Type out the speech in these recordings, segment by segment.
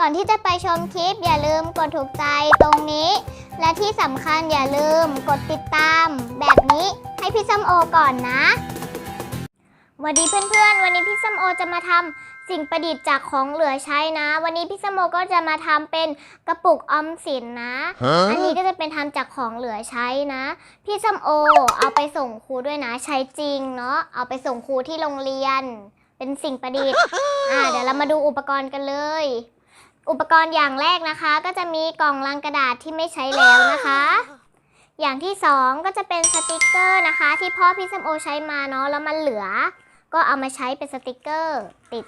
ก่อนที่จะไปชมคลิปอย่าลืมกดถูกใจตรงนี้ และที่สำคัญอย่าลืมกดติดตาม แบบนี้ให้พี่ส้มโอก่อนนะสวัสดีเพื่อนๆ วันนี้พี่ส้มโอจะมาทำสิ่งประดิษฐ์จากของเหลือใช้นะ วันนี้พี่ส้มโอก็จะมาทำเป็นกระปุกออมสินนะ อันนี้ก็จะเป็นทำจากของเหลือใช้นะ พี่ส้มโอเอาไปส่งครูด้วยนะ ใช้จริงเนาะ เอาไปส่งครูที่โรงเรียน เป็นสิ่งประดิษฐ์ อ่า เดี๋ยวเรามาดูอุปกรณ์กันเลย อุปกรณ์อย่างแรกนะคะ ก็จะมีกล่องลังกระดาษที่ไม่ใช้แล้วนะคะ อย่างที่สองก็จะเป็นสติกเกอร์นะคะ ที่พ่อพี่ส้มโอใช้มาเนาะแล้วมันเหลือ ก็เอามาใช้เป็นสติกเกอร์ติด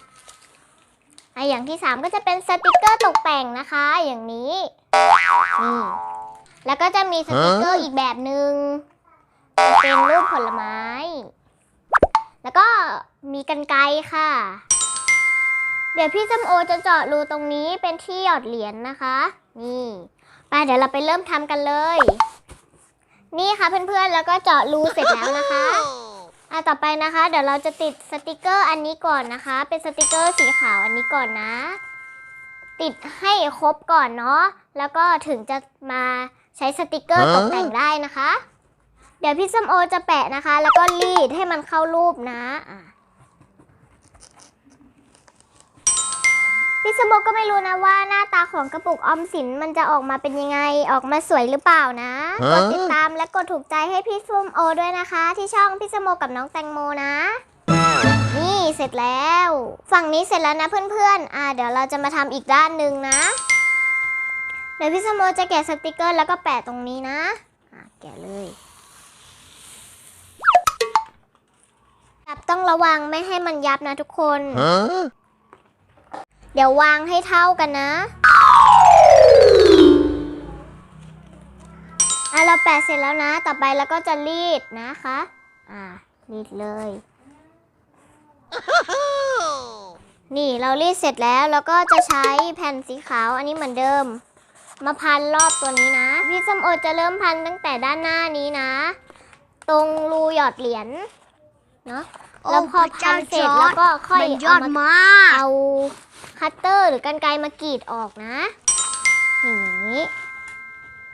อะอย่างที่สามก็จะเป็นสติกเกอร์ตกแต่งนะคะ อย่างนี้นี่แล้วก็จะมีสติกเกอร์อีกแบบหนึง่งจะเป็นรูปผลไม้ แล้วก็มีกันไกรค่ะ เดี๋ยวพี่ส้มโอจะเจาะรูตรงนี้เป็นที่หยอดเหรียญนะคะ นี่ไปเดี๋ยวเราไปเริ่มทำกันเลย นี่ค่ะเพื่อนๆ แล้วก็เจาะรูเสร็จแล้วนะคะอะต่อไปนะคะ เดี๋ยวเราจะติดสติกเกอร์อันนี้ก่อนนะคะ เป็นสติกเกอร์สีขาวอันนี้ก่อนนะ ติดให้ครบก่อนเนาะ แล้วก็ถึงจะมาใช้สติกเกอร์ตกแต่งได้นะคะ เดี๋ยวพี่ส้มโอจะแปะนะคะ แล้วก็รีดให้มันเข้ารูปนะอะ พี่สมโบก็ไม่รู้นะว่าหน้าตาของกระปุกออมสินมันจะออกมาเป็นยังไงออกมาสวยหรือเปล่านะฮะกดติดตามและกดถูกใจให้พี่สมโอด้วยนะคะ ที่ช่องพี่สมโอกับน้องแตงโมนะ นี่เสร็จแล้ว ฝั่งนี้เสร็จแล้วนะเพื่อนๆ อ่าเดี๋ยวเราจะมาทำอีกด้านหนึ่งนะ เดี๋ยวพี่สมโอจะแกะสติกเกอร์แล้วก็แปะตรงนี้นะอ่าแกะเลยจับต้องระวังไม่ให้มันยับนะทุกคน Huh? เดี๋ยววางให้เท่ากันนะอะเราแปะเสร็จแล้วนะ ต่อไปเราก็จะรีดนะคะ อ่ารีดเลย นี่เรารีดเสร็จแล้วเราก็จะใช้แผ่นสีขาวอันนี้เหมือนเดิม มาพันรอบตัวนี้นะ พี่สมโอจะเริ่มพันตั้งแต่ด้านหน้านี้นะ ตรงรูหยอดเหรียญเนาะแล้วพอพันเสร็จแล้วก็ค่อยเอามาเอา คัตเตอร์หรือกันไกรมากรีดออกนะอย่างนี้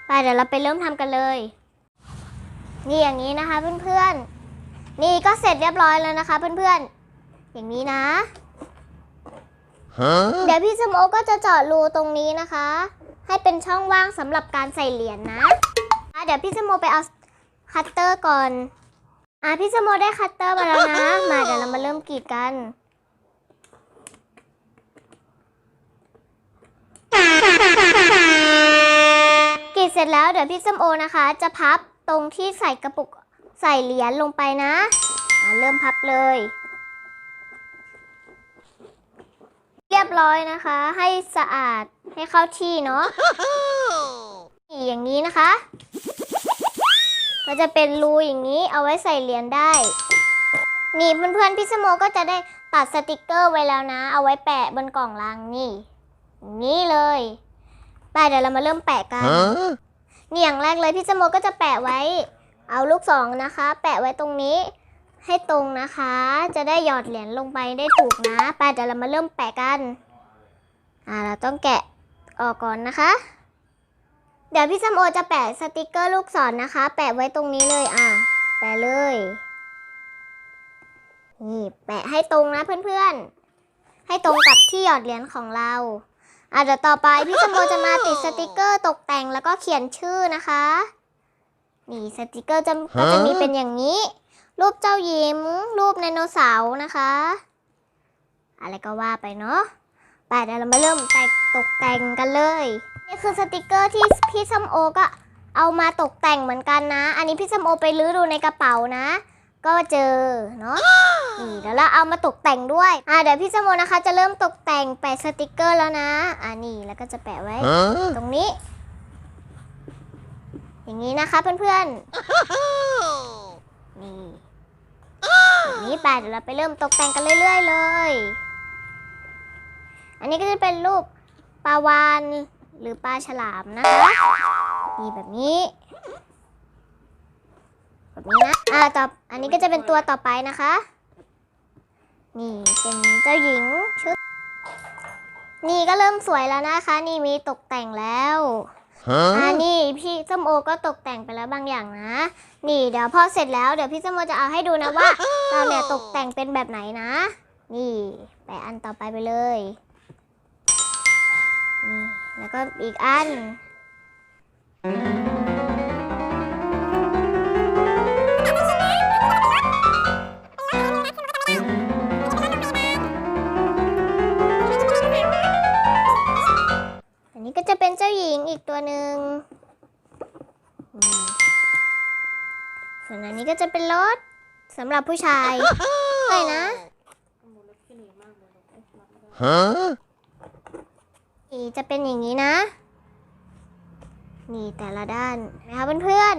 ไปเดี๋ยวเราไปเริ่มทำกันเลย นี่อย่างนี้นะคะเพื่อนๆ นี่ก็เสร็จเรียบร้อยแล้วนะคะเพื่อนๆ อย่างนี้นะ Huh? เดี๋ยวพี่สมโอก็จะเจาะรูตรงนี้นะคะ ให้เป็นช่องว่างสำหรับการใส่เหรียญนะอะเดี๋ยวพี่สมโอไปเอาคัตเตอร์ก่อน อะพี่สมโอได้คัตเตอร์มาแล้วนะ มาเดี๋ยวเรามาเริ่มกรีดกัน กรีด เสร็จแล้วเดี๋ยวพี่ส้มโอนะคะ จะพับตรงที่ใส่กระปุกใส่เหรียญลงไปนะะเริ่มพับเลย เรียบร้อยนะคะ ให้สะอาดให้เข้าที่เนาะนี่อย่างนี้นะคะ ก็จะเป็นรูอย่างนี้เอาไว้ใส่เหรียญได้ นี่เพื่อนๆพี่สมโมก็จะได้ตัดสติกเกอร์ไว้แล้วนะ เอาไว้แปะบนกล่องลังนี่ นี้เลยไปเดี๋ยวเรามาเริ่มแปะกัน นี่อย่างแรกเลยพี่สมโมก็จะแปะไว้ เอาลูกศรนะคะ แปะไว้ตรงนี้ให้ตรงนะคะ จะได้หยอดเหรียญลงไปได้ถูกนะไปเดี๋ยวเรามาเริ่มแปะกัน อ่าเราต้องแกะออกก่อนนะคะ เดี๋ยวพี่สมโอจะแปะสติกเกอร์ลูกศรนะคะ แปะไว้ตรงนี้เลยอะแปะเลยนี่แปะให้ตรงนะเพื่อนๆ ให้ตรงกับที่หยอดเหรียญของเรา อะเดี๋ยวต่อไปพี่สมโอจะมาติดสติกเกอร์ตกแต่งแล้วก็เขียนชื่อนะคะ นี่สติกเกอร์จะก็จะมีเป็นอย่างนี้ รูปเจ้ายิ้ม รูปไดโนเสาร์นะคะ อะไรก็ว่าไปเนาะไปเดี๋ยวเรามาเริ่มแต่งตกแต่งกันเลยนี่คือสติกเกอร์ที่พี่ส้มโอก็เอามาตกแต่งเหมือนกันนะ อันนี้พี่ส้มโอไปลื้อดูในกระเป๋านะ ก็เจอเนาะนี่เดี๋ยวเราเอามาตกแต่งด้วยอ่าเดี๋ยวพี่สมโมนะคะ จะเริ่มตกแต่งแปะสติกเกอร์แล้วนะอ่านี่แล้วก็จะแปะไว้ Huh? ตรงนี้ อย่างนี้นะคะเพื่อนๆนี่อย่างนี้ไปเดี๋ยวเราไปเริ่มตกแต่งกันเรื่อยๆเลย อันนี้ก็จะเป็นรูปปลาวานหรือปลาฉลามนะคะนี่แบบนี้ แบบนี้นะอ่าต่ออันนี้ก็จะเป็นตัวต่อไปนะคะ นี่เป็นเจ้าหญิงชุด นี่ก็เริ่มสวยแล้วนะคะ นี่มีตกแต่งแล้วอ่า Huh? นี่พี่ส้มโอก็ตกแต่งไปแล้วบางอย่างนะ นี่เดี๋ยวพอเสร็จแล้วเดี๋ยวพี่ส้มโอจะเอาให้ดูนะว่าเราเนี่ยตกแต่งเป็นแบบไหนนะ นี่แปะอันต่อไปไปเลยนี่แล้วก็อีกอันอัน ก็จะเป็นรถสำหรับผู้ชายใช่นะ Huh? นี่จะเป็นอย่างนี้นะ นี่แต่ละด้านนะคะเพื่อน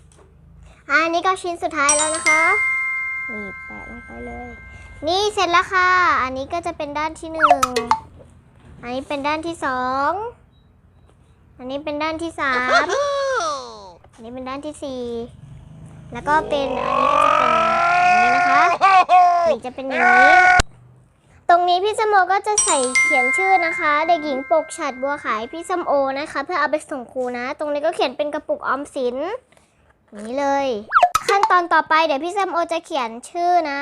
ๆอะอันนี้ก็ชิ้นสุดท้ายแล้วนะคะนี่แปะลงไปเลย นี่เสร็จแล้วค่ะ อันนี้ก็จะเป็นด้านที่หนึ่งอันนี้เป็นด้านที่สองอันนี้เป็นด้านที่สามอันนี้เป็นด้านที่สี่ แล้วก็เป็นอันนี้ก็จะเป็นอย่างนี้นะคะนี่จะเป็นอย่างนี้ ตรงนี้พี่สมโอก็จะใส่เขียนชื่อนะคะ เด็กหญิงปกฉัดบัวขายพี่สมโอนะคะ เพื่อเอาไปส่งครูนะ ตรงนี้ก็เขียนเป็นกระปุกออมสินอย่างนี้เลย ขั้นตอนต่อไปเดี๋ยวพี่สมโอจะเขียนชื่อนะ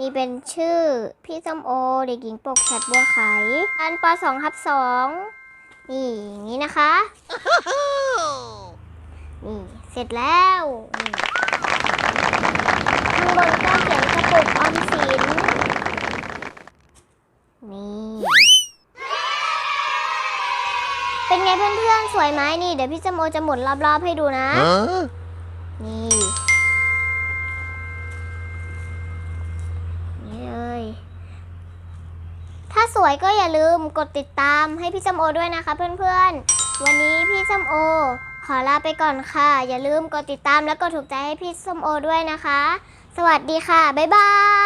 นี่เป็นชื่อพี่สมโอ เด็กหญิงปกฉัดบัวขายอันป2ทับ2นี่อย่างนี้นะคะ นี่ เสร็จแล้วนี่ ข้างบนก็เขียนกระปุกออมสิน นี่ เป็นไงเพื่อนๆ สวยไหมนี่ เดี๋ยวพี่จมโอจะหมุนรอบๆให้ดูนะ Huh? นี่ นี่เลย ถ้าสวยก็อย่าลืมกดติดตามให้พี่จมโอด้วยนะคะเพื่อนๆ วันนี้พี่จมโอ ขอลาไปก่อนค่ะ อย่าลืมกดติดตามและกดถูกใจให้พี่ส้มโอด้วยนะคะ สวัสดีค่ะ บ๊ายบาย